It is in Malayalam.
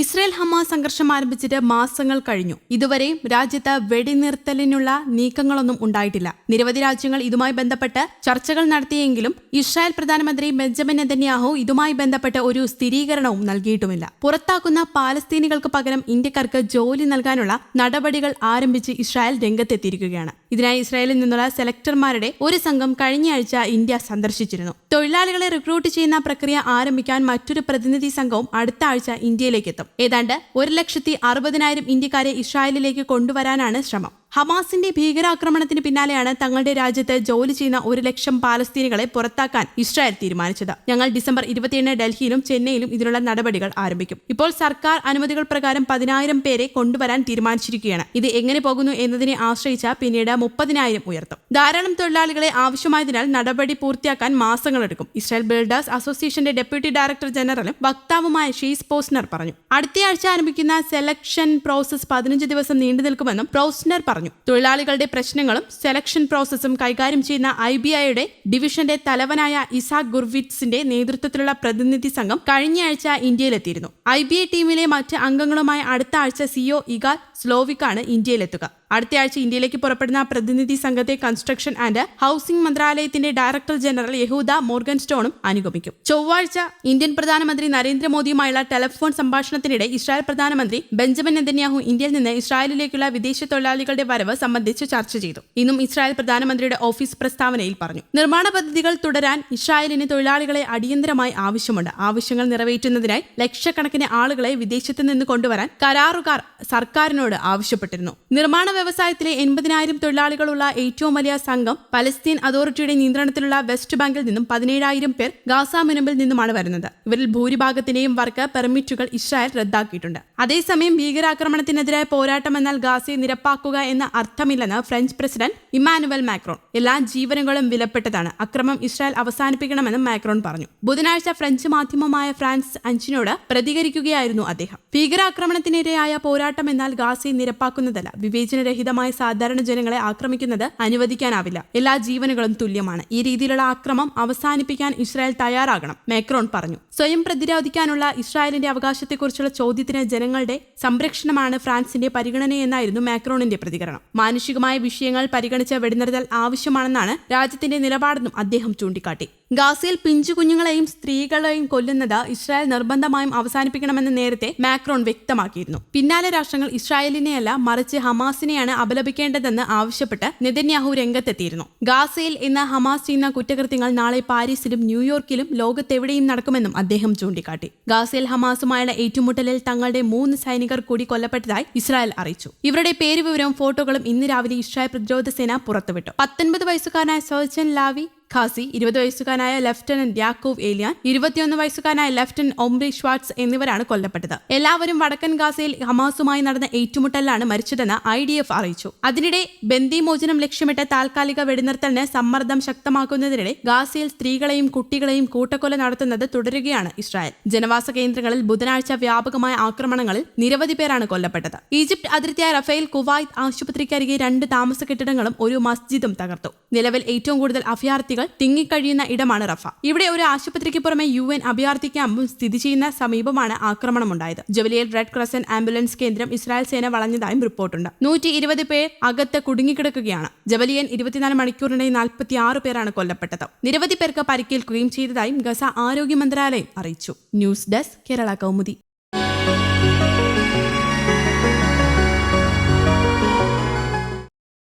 ഇസ്രയേൽ ഹമാസ് സംഘർഷം ആരംഭിച്ചിട്ട് മാസങ്ങൾ കഴിഞ്ഞു. ഇതുവരെ രാജ്യത്ത് വെടിനിർത്തലിനുള്ള നീക്കങ്ങളൊന്നും ഉണ്ടായിട്ടില്ല. നിരവധി രാജ്യങ്ങൾ ഇതുമായി ബന്ധപ്പെട്ട് ചർച്ചകൾ നടത്തിയെങ്കിലും ഇസ്രായേൽ പ്രധാനമന്ത്രി ബെഞ്ചമിൻ നെതന്യാഹു ഇതുമായി ബന്ധപ്പെട്ട് ഒരു സ്ഥിരീകരണവും നൽകിയിട്ടുമില്ല. പുറത്താക്കുന്ന പാലസ്തീനികൾക്ക് പകരം ഇന്ത്യക്കാർക്ക് ജോലി നൽകാനുള്ള നടപടികൾ ആരംഭിച്ച് ഇസ്രായേൽ രംഗത്തെത്തിയിരിക്കുകയാണ്. ഇതിനായി ഇസ്രായേലിൽ നിന്നുള്ള സെലക്ടർമാരുടെ ഒരു സംഘം കഴിഞ്ഞയാഴ്ച ഇന്ത്യ സന്ദർശിച്ചിരുന്നു. തൊഴിലാളികളെ റിക്രൂട്ട് ചെയ്യുന്ന പ്രക്രിയ ആരംഭിക്കാൻ മറ്റൊരു പ്രതിനിധി സംഘവും അടുത്ത ആഴ്ച ഇന്ത്യയിലേക്ക് എത്തും. ഏതാണ്ട് ഒരു ലക്ഷത്തി അറുപതിനായിരം ഇന്ത്യക്കാരെ ഇസ്രായേലിലേക്ക് കൊണ്ടുവരാനാണ് ശ്രമം. ഹമാസിന്റെ ഭീകരാക്രമണത്തിന് പിന്നാലെയാണ് തങ്ങളുടെ രാജ്യത്ത് ജോലി ചെയ്യുന്ന ഒരു ലക്ഷം പാലസ്തീനികളെ പുറത്താക്കാൻ ഇസ്രായേൽ തീരുമാനിച്ചത്. ഞങ്ങൾ ഡിസംബർ ഇരുപത്തിയേഴിന് ഡൽഹിയിലും ചെന്നൈയിലും ഇതിനുള്ള നടപടികൾ ആരംഭിക്കും. ഇപ്പോൾ സർക്കാർ അനുമതികൾ പ്രകാരം പതിനായിരം പേരെ കൊണ്ടുവരാൻ തീരുമാനിച്ചിരിക്കുകയാണ്. ഇത് എങ്ങനെ പോകുന്നു എന്നതിനെ ആശ്രയിച്ച പിന്നീട് മുപ്പതിനായിരം ഉയർത്തും. ധാരാളം തൊഴിലാളികളെ ആവശ്യമായതിനാൽ നടപടി പൂർത്തിയാക്കാൻ മാസങ്ങളെടുക്കും. ഇസ്രായേൽ ബിൽഡേഴ്സ് അസോസിയേഷന്റെ ഡെപ്യൂട്ടി ഡയറക്ടർ ജനറലും വക്താവുമായ ഷീസ് പോസ്നർ പറഞ്ഞു. അടുത്തയാഴ്ച ആരംഭിക്കുന്ന സെലക്ഷൻ പ്രോസസ് പതിനഞ്ച് ദിവസം നീണ്ടു നിൽക്കുമെന്നും പ്രോസ്നർ പറഞ്ഞു. തൊഴിലാളികളുടെ പ്രശ്നങ്ങളും സെലക്ഷൻ പ്രോസസ്സും കൈകാര്യം ചെയ്യുന്ന ഐ ബി ഐയുടെ ഡിവിഷന്റെ തലവനായ ഇസാഖ് ഗുർവിറ്റ്സിന്റെ നേതൃത്വത്തിലുള്ള പ്രതിനിധി സംഘം കഴിഞ്ഞയാഴ്ച ഇന്ത്യയിലെത്തിയിരുന്നു. ഐ ബി ഐ ടീമിലെ മറ്റ് അംഗങ്ങളുമായി അടുത്ത ആഴ്ച സിഒ ഇഗാൽ സ്ലോവിക്കാണ് ഇന്ത്യയിലെത്തുക. അടുത്തയാഴ്ച ഇന്ത്യയിലേക്ക് പുറപ്പെടുന്ന പ്രതിനിധി സംഘത്തെ കൺസ്ട്രക്ഷൻ ആൻഡ് ഹൌസിംഗ് മന്ത്രാലയത്തിന്റെ ഡയറക്ടർ ജനറൽ യഹൂദ മോർഗൻ സ്റ്റോണും അനുഗമിക്കും. ചൊവ്വാഴ്ച ഇന്ത്യൻ പ്രധാനമന്ത്രി നരേന്ദ്രമോദിയുമായുള്ള ടെലിഫോൺ സംഭാഷണത്തിനിടെ ഇസ്രായേൽ പ്രധാനമന്ത്രി ബെഞ്ചമിൻ നെതന്യാഹു ഇന്ത്യയിൽ നിന്ന് ഇസ്രായേലിലേക്കുള്ള വിദേശ തൊഴിലാളികളുടെ വരവ് സംബന്ധിച്ച് ചർച്ച ചെയ്തു. ഇന്നും ഇസ്രായേൽ പ്രധാനമന്ത്രിയുടെ ഓഫീസ് പ്രസ്താവനയിൽ പറഞ്ഞു. നിർമ്മാണ പദ്ധതികൾ തുടരാൻ ഇസ്രായേലിന് തൊഴിലാളികളെ അടിയന്തരമായി ആവശ്യമുണ്ട്. ആവശ്യങ്ങൾ നിറവേറ്റുന്നതിനായി ലക്ഷക്കണക്കിന് ആളുകളെ വിദേശത്ത് നിന്ന് കൊണ്ടുവരാൻ കരാറുകാർ സർക്കാരിനോട് ആവശ്യപ്പെട്ടിരുന്നു. നിർമ്മാണ വ്യവസായത്തിലെ എൺപതിനായിരം തൊഴിലാളികളുള്ള ഏറ്റവും വലിയ സംഘം പലസ്തീൻ അതോറിറ്റിയുടെ നിയന്ത്രണത്തിലുള്ള വെസ്റ്റ് ബാങ്കിൽ നിന്നും പതിനേഴായിരം പേർ ഗാസ മുനമ്പിൽ നിന്നുമാണ് വരുന്നത്. ഇവരിൽ ഭൂരിഭാഗത്തിന്റെയും വർക്ക് പെർമിറ്റുകൾ ഇസ്രായേൽ റദ്ദാക്കിയിട്ടുണ്ട്. അതേസമയം ഭീകരാക്രമണത്തിനെതിരായ പോരാട്ടം എന്നാൽ ഗാസയെ നിരപ്പാക്കുക എന്ന അർത്ഥമില്ലെന്ന് ഫ്രഞ്ച് പ്രസിഡന്റ് ഇമ്മാനുവൽ മാക്രോൺ. എല്ലാ ജീവനുകളും വിലപ്പെട്ടതാണ്. അക്രമം ഇസ്രായേൽ അവസാനിപ്പിക്കണമെന്നും മാക്രോൺ പറഞ്ഞു. ബുധനാഴ്ച ഫ്രഞ്ച് മാധ്യമമായ ഫ്രാൻസ് അഞ്ചിനോട് പ്രതികരിക്കുകയായിരുന്നു അദ്ദേഹം. ഭീകരാക്രമണത്തിനിരയായ പോരാട്ടം എന്നാൽ ഗാസി നിരപ്പാക്കുന്നതല്ല. വിവേചനരഹിതമായ സാധാരണ ജനങ്ങളെ ആക്രമിക്കുന്നത് അനുവദിക്കാനാവില്ല. എല്ലാ ജീവനുകളും തുല്യമാണ്. ഈ രീതിയിലുള്ള ആക്രമം അവസാനിപ്പിക്കാൻ ഇസ്രായേൽ തയ്യാറാകണം മാക്രോൺ പറഞ്ഞു. സ്വയം പ്രതിരോധിക്കാനുള്ള ഇസ്രായേലിന്റെ അവകാശത്തെക്കുറിച്ചുള്ള ചോദ്യത്തിന് ജനങ്ങളുടെ സംരക്ഷണമാണ് ഫ്രാൻസിന്റെ പരിഗണനയെന്നായിരുന്നു മാക്രോണിന്റെ പ്രതികരണം. മാനുഷികമായ വിഷയങ്ങൾ പരിഗണിച്ച് വെടിനിർത്തൽ ആവശ്യമാണെന്നാണ് രാജ്യത്തിന്റെ നിലപാടെന്നും അദ്ദേഹം ചൂണ്ടിക്കാട്ടി. ഗാസയിൽ പിഞ്ചുകുഞ്ഞുങ്ങളെയും സ്ത്രീകളെയും കൊല്ലുന്നത് ഇസ്രായേൽ നിർബന്ധമായും അവസാനിപ്പിക്കണമെന്ന് നേരത്തെ മാക്രോൺ വ്യക്തമാക്കിയിരുന്നു. പിന്നാലെ രാഷ്ട്രങ്ങൾ ഇസ്രായേലിനെയല്ല മറിച്ച് ഹമാസിനെയാണ് അപലപിക്കേണ്ടതെന്ന് ആവശ്യപ്പെട്ട് നെതന്യാഹു രംഗത്തെത്തിയിരുന്നു. ഗാസയിൽ ഇന്ന് ഹമാസ് ചെയ്യുന്ന കുറ്റകൃത്യങ്ങൾ നാളെ പാരീസിലും ന്യൂയോർക്കിലും ലോകത്തെവിടെയും നടക്കുമെന്നും അദ്ദേഹം ചൂണ്ടിക്കാട്ടി. ഗാസയിൽ ഹമാസുമായുള്ള ഏറ്റുമുട്ടലിൽ തങ്ങളുടെ മൂന്ന് സൈനികർ കൂടി കൊല്ലപ്പെട്ടതായി ഇസ്രായേൽ അറിയിച്ചു. ഇവരുടെ പേരുവിവരവും ഫോട്ടോകളും ഇന്ന് രാവിലെ ഇസ്രായേൽ പ്രതിരോധ സേന പുറത്തുവിട്ടു. പത്തൊൻപത് വയസ്സുകാരനായ സർജൻ ലാവി ഖാസി ഇരുപത് വയസ്സുകാരനായ ലഫ്റ്റനന്റ് യാക്കൂവ് ഏലിയാൻ ഇരുപത്തിയൊന്ന് വയസ്സുകാരനായ ലഫ്റ്റനന്റ് ഒംബ്രി ഷ്വാർട്സ് എന്നിവരാണ് കൊല്ലപ്പെട്ടത്. എല്ലാവരും വടക്കൻ ഗാസയിൽ ഹമാസുമായി നടന്ന ഏറ്റുമുട്ടലിലാണ് മരിച്ചതെന്ന് ഐ ഡി എഫ് അറിയിച്ചു. അതിനിടെ ബന്ദിമോചനം ലക്ഷ്യമിട്ട് താൽക്കാലിക വെടിനിർത്തലിന് സമ്മർദ്ദം ശക്തമാക്കുന്നതിനിടെ ഗാസയിൽ സ്ത്രീകളെയും കുട്ടികളെയും കൂട്ടക്കൊല നടത്തുന്നത് തുടരുകയാണ് ഇസ്രായേൽ. ജനവാസ കേന്ദ്രങ്ങളിൽ ബുധനാഴ്ച വ്യാപകമായ ആക്രമണങ്ങളിൽ നിരവധി പേരാണ് കൊല്ലപ്പെട്ടത്. ഈജിപ്ത് അതിർത്തിയായ റഫേൽ കുവൈത്ത് ആശുപത്രിക്കരികെ രണ്ട് താമസ കെട്ടിടങ്ങളും ഒരു മസ്ജിദും തകർത്തു. നിലവിൽ ഏറ്റവും കൂടുതൽ അഭയാർത്ഥികൾ തിങ്ങിക്കഴിയുന്ന ഇടമാണ് റഫ. ഇവിടെ ഒരു ആശുപത്രിക്ക് പുറമെ യു എൻ അഭയാർത്ഥി ക്യാമ്പും സ്ഥിതി ചെയ്യുന്ന സമീപമാണ് ആക്രമണമുണ്ടായത്. ജവലിയൽ റെഡ് ക്രസന്റ് ആംബുലൻസ് കേന്ദ്രം ഇസ്രായേൽ സേന വളഞ്ഞതായും റിപ്പോർട്ടുണ്ട്. നൂറ്റി ഇരുപത് പേർ അകത്ത് കുടുങ്ങിക്കിടക്കുകയാണ്. ജവലിയൻ ഇരുപത്തിനാല് മണിക്കൂറിനായി നാൽപ്പത്തി ആറ് പേരാണ് കൊല്ലപ്പെട്ടത്. നിരവധി പേർക്ക് പരിക്കേൽക്കുകയും ചെയ്തതായും ഗസ ആരോഗ്യ മന്ത്രാലയം അറിയിച്ചു. News desk Kerala Kaumudi.